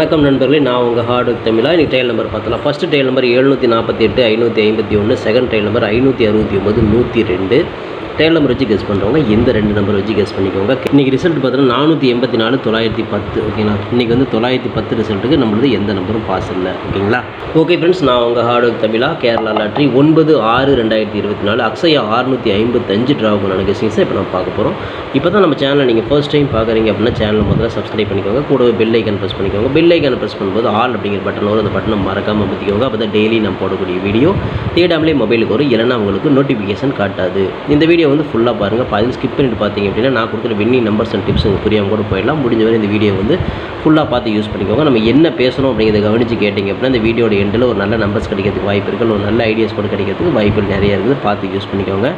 வணக்கம் நண்பர்களே நான் உங்கள் ஹார்டு தமிழா? இன்னைக்கு ட்ரையல் நம்பர் பார்த்தலாம் ஃபஸ்ட்டு ட்ரையல் நம்பர் எழுநூற்றி நாற்பத்தி எட்டு ஐநூற்றி ஐம்பத்தி ஒன்று செகண்ட் ட்ரையல் நம்பர் ஐநூற்றி அறுபத்தி ஒம்பது நூற்றி ரெண்டு. ட்ரையல் நம்பர் வச்சு கெஸ் பண்ணுறவங்க இந்த ரெண்டு நம்பர் வச்சு கெஸ் பண்ணிக்கோங்க. இன்றைக்கி ரிசல்ட் பார்த்தீங்கன்னா நானூற்றி எண்பத்தி நாலு தொள்ளாயிரத்தி பத்து ஓகேங்களா இன்றைக்கி வந்து தொள்ளாயிரத்தி பத்து ரிசல்ட்டுக்கு நம்மளது எந்த நம்பரும் பாஸ் இல்லை ஓகேங்களா ஓகே ஃப்ரெண்ட்ஸ் நான் உங்கள் ஹார்டு தமிழா கேரளா லாட்ரி ஒன்பது ஆறு ரெண்டாயிரத்தி இருபத்தி நாலு அக்ஸயா ஆறுநூற்றி ஐம்பத்தஞ்சு ட்ரா பண்ண இப்போ நம்ம பார்க்க போகிறோம் இப்போ தான் நம்ம சேனலை நீங்கள் ஃபர்ஸ்ட் டைம் பார்க்குறீங்க அப்படின்னா சேனலை முதல்ல சப்ஸ்கிரைப் பண்ணிக்கோங்க. கூடவே பெல் ஐக்கன் ப்ரெஸ் பண்ணிக்கோங்க. பெல் ஐக்கன் ப்ரெஸ் பண்ணும்போது ஆல் அப்படிங்கிற பட்டன் வரும் அந்த பட்டனை மறக்காமல் பற்றிக்கோங்க அப்போ தான் டெய்லி நம்ம போடக்கூடிய வீடியோ தேடாமலே மொபைலுக்கு வரும். இல்லைன்னா உங்களுக்கு நோட்டிஃபிகேஷன் காட்டாது. இந்த வீடியோ வந்து ஃபுல்லாக பாருங்கள் பாதி ஸ்கிப் பண்ணிட்டு பார்த்தீங்க அப்படின்னா நான் கொடுக்குற வின்னிங் நம்பர்ஸ் அண்ட் டிப்ஸ் உங்களுக்கு புரியாமல் கூட போயிடலாம். முடிஞ்ச வரை இந்த வீடியோ வந்து ஃபுல்லாக பார்த்து யூஸ் பண்ணிக்கோங்க. நம்ம என்ன பேசணும் அப்படிங்கிறத கவனித்து கேட்டிங்க அப்படின்னா இந்த வீடியோட எண்டில் ஒரு நல்ல நம்பர்ஸ் கிடைக்கிறதுக்கு வாய்ப்பு இருக்குது ஒரு நல்ல ஐடியாஸ் கூட கிடைக்கிறதுக்கு வாய்ப்புகள் நிறைய இருக்குது. பார்த்து யூஸ் பண்ணிக்கோங்க.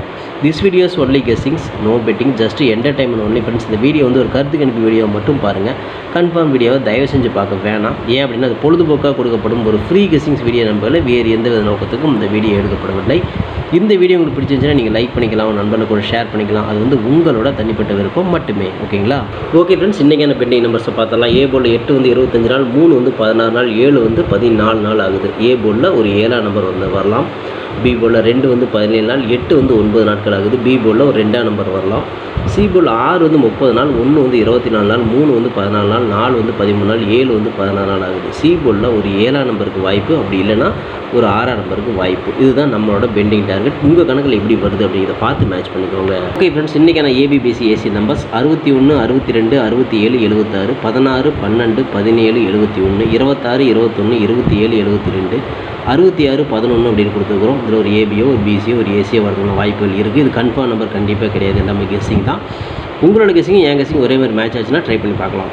This videos only guessings no betting just entertainment only friends இந்த வீடியோ வந்து ஒரு கருத்து கணிப்பு வீடியோ மட்டும் பாருங்கள் கன்ஃபார்ம் வீடியோவை தயவு செஞ்சு பார்க்க வேணாம். ஏன் அப்படின்னா அது பொழுதுபோக்காக கொடுக்கப்படும் ஒரு ஃப்ரீ கெஸ்ஸிங்ஸ் வீடியோ நம்பர்களை வேறு எந்த வித நோக்கத்துக்கும் இந்த வீடியோ எடுக்கப்படவில்லை. இந்த வீடியோ உங்களுக்கு பிடிச்சிருந்துச்சுன்னா நீங்கள் லைக் பண்ணிக்கலாம் உங்கள் நண்பர்களுக்கு கூட ஷேர் பண்ணிக்கலாம். அது வந்து உங்களோட தனிப்பட்ட விருப்பம் மட்டுமே ஓகேங்களா? ஓகே ஃப்ரெண்ட்ஸ் இன்றைக்கான பெண்டிங் நம்பர்ஸை பார்த்தலாம் ஏ போர்டில் எட்டு வந்து இருபத்தஞ்சு நாள் மூணு வந்து பதினாறு நாள் ஏழு வந்து பதினாலு நாள் ஆகுது. ஏ போர்டில் ஒரு ஏழாம் நம்பர் வந்து வரலாம். பி போர்டில் ரெண்டு வந்து பதினேழு நாள் எட்டு வந்து ஒன்பது நாட்கள் ஆகுது. பி போர்டில் ஒரு ரெண்டாம் நம்பர் வரலாம். சி ஆறு வந்து முப்பது நாள் ஒன்று வந்து இருபத்தி நாலு நாள் மூணு வந்து பதினாலு நாள் நாலு வந்து பதிமூணு நாள் ஏழு வந்து பதினாறு நாள் ஆகுது. சி ஒரு ஏழாம் நம்பருக்கு வாய்ப்பு அப்படி இல்லைன்னா ஒரு ஆறாம் நம்பருக்கு வாய்ப்பு. இதுதான் நம்மளோட பெண்டிங் டார்கெட் உங்கள் கணக்கில் எப்படி வருது அப்படிங்கிறத பார்த்து மேட்ச் பண்ணிக்கோங்க. ஓகே ஃப்ரெண்ட்ஸ் இன்றைக்கான A B B C A C numbers அறுபத்தி ஒன்று அறுபத்தி ரெண்டு அறுபத்தி ஏழு எழுபத்தாறு பதினாறு பன்னெண்டு பதினேழு எழுபத்தி ஒன்று இருபத்தாறு இருபத்தொன்று இருபத்தி ஏழு எழுபத்தி ரெண்டு அறுபத்தி ஆறு பதினொன்று அப்படின்னு கொடுத்துருக்குறோம். இதில் ஒரு ஏபியோ ஒரு பிசியோ ஒரு ஏசியோ வரதுக்கான வாய்ப்புகள் இருக்குது இது கன்ஃபார்ம் நம்பர் கண்டிப்பாக கிடையாது. எல்லாமே கெஸ்ஸிங் தான். உங்களோட கசிங்கும் என் கசிங்கும் ஒரே மாதிரி மேட்ச் ஆச்சுன்னா ட்ரை பண்ணி பார்க்கலாம்.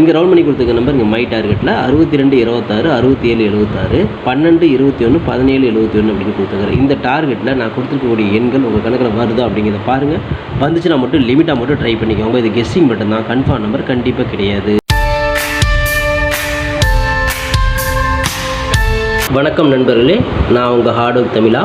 இங்கே ரவுண்ட் பண்ணி கொடுத்துருக்க நம்பர் இங்கே மை டார்கெட்டில் அறுபத்தி ரெண்டு இருபத்தாறு அறுபத்தி ஏழு எழுபத்தாறு பன்னெண்டு இருபத்தி ஒன்று பதினேழு எழுபத்தி ஒன்று அப்படின்னு கொடுத்துருக்குறேன் இந்த டார்கெட்டில் நான் கொடுத்துருக்கக்கூடிய எண்கள் உங்கள் கணக்கில் வருதா அப்படிங்கிறத பாருங்கள் வந்துச்சுன்னா மட்டும் லிமிட்டாக மட்டும் ட்ரை பண்ணிக்கோங்க. இது கெஸ்ஸிங் மட்டும்தான். கன்ஃபார்ம் நம்பர் கண்டிப்பாக கிடையாது. வணக்கம் நண்பர்களே. நான் உங்கள் ஹார்ட் ஒர்க் தமிழா.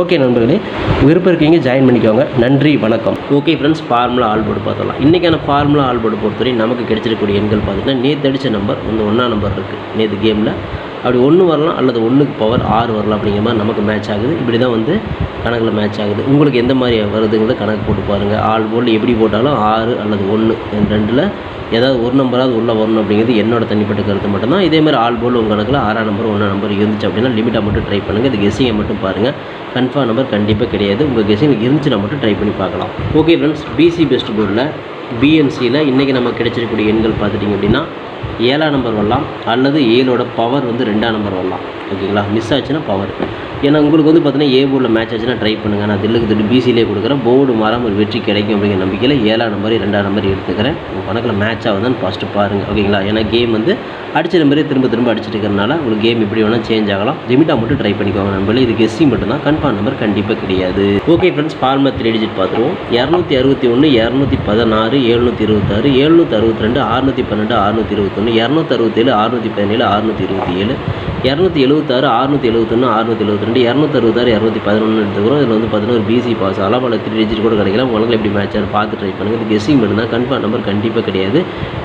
ஓகே நண்பர்களே விருப்பம் இருக்கீங்க ஜாயின் பண்ணிக்கோங்க. நன்றி வணக்கம். ஓகே ஃப்ரெண்ட்ஸ் ஃபார்முலா ஆல்போர்டு பார்த்தலாம் இன்றைக்கான ஃபார்முலா ஆல்போர்டு பொறுத்தவரை நமக்கு கிடைச்சிருக்கக்கூடிய எண்கள் பார்த்தீங்கன்னா நேற்று அடித்த நம்பர் வந்து ஒன்றா நம்பர் இருக்குது நேற்று கேமில் அப்படி ஒன்று வரலாம் அல்லது ஒன்றுக்கு பவர் ஆறு வரலாம் அப்படிங்கிற மாதிரி நமக்கு மேட்ச் ஆகுது. இப்படி தான் வந்து கணக்கில் மேட்ச் ஆகுது. உங்களுக்கு எந்த மாதிரி வருதுங்கிறத கணக்கு போட்டு பாருங்கள் ஆள் போர்டில் எப்படி போட்டாலும் ஆறு அல்லது ஒன்று ரெண்டில் ஏதாவது ஒரு நம்பராவது உள்ளே வரணும் அப்படிங்கிறது என்னோட தனிப்பட்ட கருத்து மட்டும்தான். இதேமாதிரி ஆள் போல் உங்கள் கணக்கில் ஆறாம் நம்பர் ஒன்றாம் நம்பர் இருந்துச்சு அப்படின்னா லிமிட்டாக மட்டும் ட்ரை பண்ணுங்கள் இது கெஸிங்கை மட்டும் பாருங்கள் கன்ஃபார்ம் நம்பர் கண்டிப்பாக கிடையாது. உங்கள் கெஸிங் இருந்துச்சுன்னா மட்டும் ட்ரை பண்ணி பார்க்கலாம். ஓகே ஃப்ரெண்ட்ஸ் பிசி பெஸ்ட் போர்டில் பிஎன்சியில் இன்றைக்கி நம்ம கிடைச்சிருக்கக்கூடிய எண்கள் பார்த்துட்டிங்க அப்படின்னா ஏழாம் நம்பர் வரலாம். அல்லது ஏழோட பவர் வந்து ரெண்டாம் நம்பர் வரலாம். ஓகேங்களா? மிஸ் ஆச்சுன்னா பவர் ஏன்னா உங்களுக்கு வந்து பார்த்தீங்கன்னா ஏ போர்டில் மேட்ச் ஆச்சுன்னா ட்ரை பண்ணுங்கள் நான் தில்லுக்கு திட்டு பிசிலே கொடுக்குறேன். போர்டு மாறாமல் ஒரு வெற்றி கிடைக்கும் அப்படிங்கிற நம்பிக்கையில் ஏழாம் நம்பர் ரெண்டாம் நம்பர் எடுத்துக்கிறேன். உங்கள் கணக்கில் மேட்ச் ஆகுதுன்னு ஃபஸ்ட்டு பாருங்கள் ஓகேங்களா? ஏன்னா கேம் வந்து அடிச்ச நம்பரே திரும்ப திரும்ப அடிச்சிட்டு இருக்கிறனால உங்களுக்கு கேம் எப்படி வேணால் சேஞ்ச் ஆகலாம். லிமிட்டாக மட்டும் ட்ரை பண்ணிக்கோங்க நண்பர்களே. இது கெஸ்ஸி மட்டும்தான். கன்ஃபார்ம் நம்பர் கண்டிப்பாக கிடையாது. ஓகே ஃப்ரெண்ட்ஸ் ஃபார்மா த்ரீ டிஜிட் பார்த்துருவோம். இரநூத்தி அறுபத்தி ஒன்று இரநூத்தி பதினாறு எழுநூற்றி இருபத்தாறு எழுநூற்றி அறுபத்தி ரெண்டு அறுநூற்றி பன்னெண்டு அறுநூற்றி இருபத்தொன்று இரநூத்தி அறுபத்தேழு அறுநூற்றி பதினேழு அறுநூற்றி இருபத்தி ஏழு இரநூத்தி எழுபத்தாறு அறுநூற்றி எழுபத்தொன்று அறுநூற்றி எழுபத்தி ரெண்டு இரநூத்தி அறுபத்தாறு இரநூத்தி பதினொன்று எடுத்துக்கிறோம். இதில் வந்து பார்த்தீங்கன்னா ஒரு பிசி பாஸ் அலாமல் த்ரீ டிஜிட் கூட கிடைக்கலாம். உங்களுக்கு எப்படி மேட்ச் ஆகும் பார்த்து ட்ரை பண்ணுங்கள் இது கெஸ்ஸிங் மட்டும் தான். கன்ஃபார்ம் நம்பர் கண்டிப்பாக கிடையாது.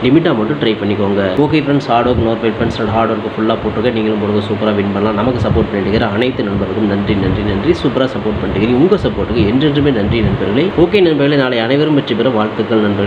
லிமிட்டாக மட்டும் ட்ரை பண்ணிக்கோங்க. ஓகே ஃப்ரெண்ட்ஸ் ஹார்ட் ஒர்க் நோர் ஃப்ரெண்ட்ஸ் ஹார்ட் ஒர்க்கு ஃபுல்லாக போட்டுருக்கேன் நீங்களும் போடுங்க. சூப்பராக வின் பண்ணலாம். நமக்கு சப்போர்ட் பண்ணிட்டு அனைத்து நண்பர்களுக்கும் நன்றி நன்றி நன்றி. சூப்பராக சப்போர்ட் பண்ணிட்டு உங்கள் சப்போர்ட்டுக்கு என்றென்றுமே நன்றி நண்பர்களே. ஓகே நண்பர்களே. நாளை அனைவரும் வெற்றி பெற வாழ்த்துக்கள் நண்பர்கள்.